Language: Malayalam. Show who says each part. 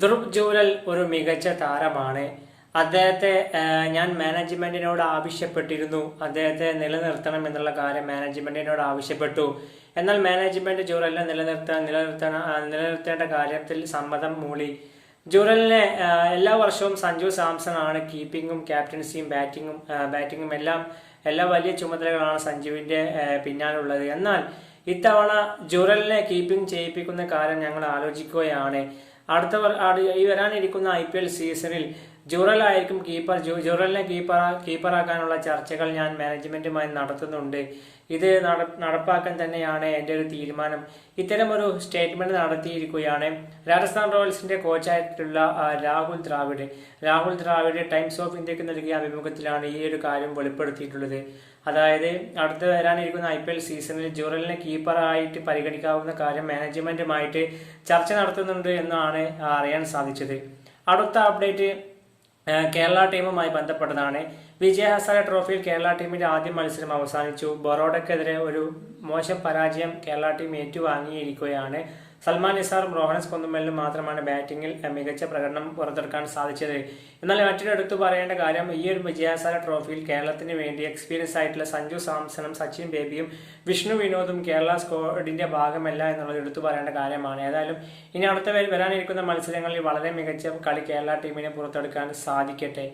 Speaker 1: ധ്രുവ് ജൂലൽ ഒരു മികച്ച താരമാണ്. അദ്ദേഹത്തെ ഞാൻ മാനേജ്മെന്റിനോട് ആവശ്യപ്പെട്ടിരുന്നു. അദ്ദേഹത്തെ നിലനിർത്തണം എന്നുള്ള കാര്യം മാനേജ്മെന്റിനോട് ആവശ്യപ്പെട്ടു. എന്നാൽ മാനേജ്മെന്റ് ജൂറലിനെ നിലനിർത്താൻ നിലനിർത്തണ നിലനിർത്തേണ്ട കാര്യത്തിൽ സമ്മതം മൂളി. ജൂറലിനെ എല്ലാ വർഷവും സഞ്ജു സാംസൺ ആണ് കീപ്പിങ്ങും ക്യാപ്റ്റൻസിയും ബാറ്റിങ്ങും ബാറ്റിങ്ങും എല്ലാം എല്ലാ വലിയ ചുമതലകളാണ് സഞ്ജുവിന്റെ പിന്നാലുള്ളത്. എന്നാൽ ഇത്തവണ ജുറലിനെ കീപ്പിംഗ് ചെയ്യിപ്പിക്കുന്ന കാര്യം ഞങ്ങൾ ആലോചിക്കുകയാണ്. അടുത്ത ഈ വരാനിരിക്കുന്ന ഐ പി എൽ സീസണിൽ ജുറൽ ആയിരിക്കും കീപ്പർ ജുറലിനെ കീപ്പർ കീപ്പറാക്കാനുള്ള ചർച്ചകൾ ഞാൻ മാനേജ്മെന്റുമായി നടത്തുന്നുണ്ട്. ഇത് നട- നടപ്പാക്കാൻ തന്നെയാണ് എന്റെ ഒരു തീരുമാനം. ഇത്തരമൊരു ഒരു സ്റ്റേറ്റ്മെന്റ് നടത്തിയിരിക്കുകയാണ് രാജസ്ഥാൻ റോയൽസിന്റെ കോച്ചായിട്ടുള്ള രാഹുൽ ദ്രാവിഡ്. രാഹുൽ ദ്രാവിഡ് ടൈംസ് ഓഫ് ഇന്ത്യയ്ക്ക് നൽകിയ അഭിമുഖത്തിലാണ് ഈ ഒരു കാര്യം വെളിപ്പെടുത്തിയിട്ടുള്ളത്. അതായത് അടുത്ത് വരാനിരിക്കുന്ന ഐ പി എൽ സീസണിൽ ജുറലിനെ കീപ്പറായിട്ട് പരിഗണിക്കാവുന്ന കാര്യം മാനേജ്മെന്റുമായിട്ട് ചർച്ച നടത്തുന്നുണ്ട് എന്നാണ് അറിയാൻ സാധിച്ചത്. അടുത്ത അപ്ഡേറ്റ് കേരള ടീമുമായി ബന്ധപ്പെട്ടതാണ്. വിജയ ഹസാര ട്രോഫിയിൽ കേരള ടീമിന്റെ ആദ്യ മത്സരം അവസാനിച്ചു. ബറോഡക്കെതിരെ ഒരു മോശം പരാജയം കേരള ടീം ഏറ്റുവാങ്ങിയിരിക്കുകയാണ്. സൽമാൻ നിസാറും റോഹനസ് കുന്നുമ്മലിനും മാത്രമാണ് ബാറ്റിംഗിൽ മികച്ച പ്രകടനം പുറത്തെടുക്കാൻ സാധിച്ചത്. എന്നാൽ മറ്റൊരു എടുത്തു പറയേണ്ട കാര്യം ഈ ഒരു വിജയാസാര ട്രോഫിയിൽ കേരളത്തിന് വേണ്ടി എക്സ്പീരിയൻസ് ആയിട്ടുള്ള സഞ്ജു സാംസണും സച്ചിൻ ബേബിയും വിഷ്ണു വിനോദും കേരള സ്ക്വാഡിന്റെ ഭാഗമല്ല എന്നുള്ളത് എടുത്തു പറയേണ്ട കാര്യമാണ്. ഏതായാലും ഇനി അടുത്ത വരാനിരിക്കുന്ന മത്സരങ്ങളിൽ വളരെ മികച്ച കളി കേരള ടീമിനെ പുറത്തെടുക്കാൻ സാധിക്കട്ടെ.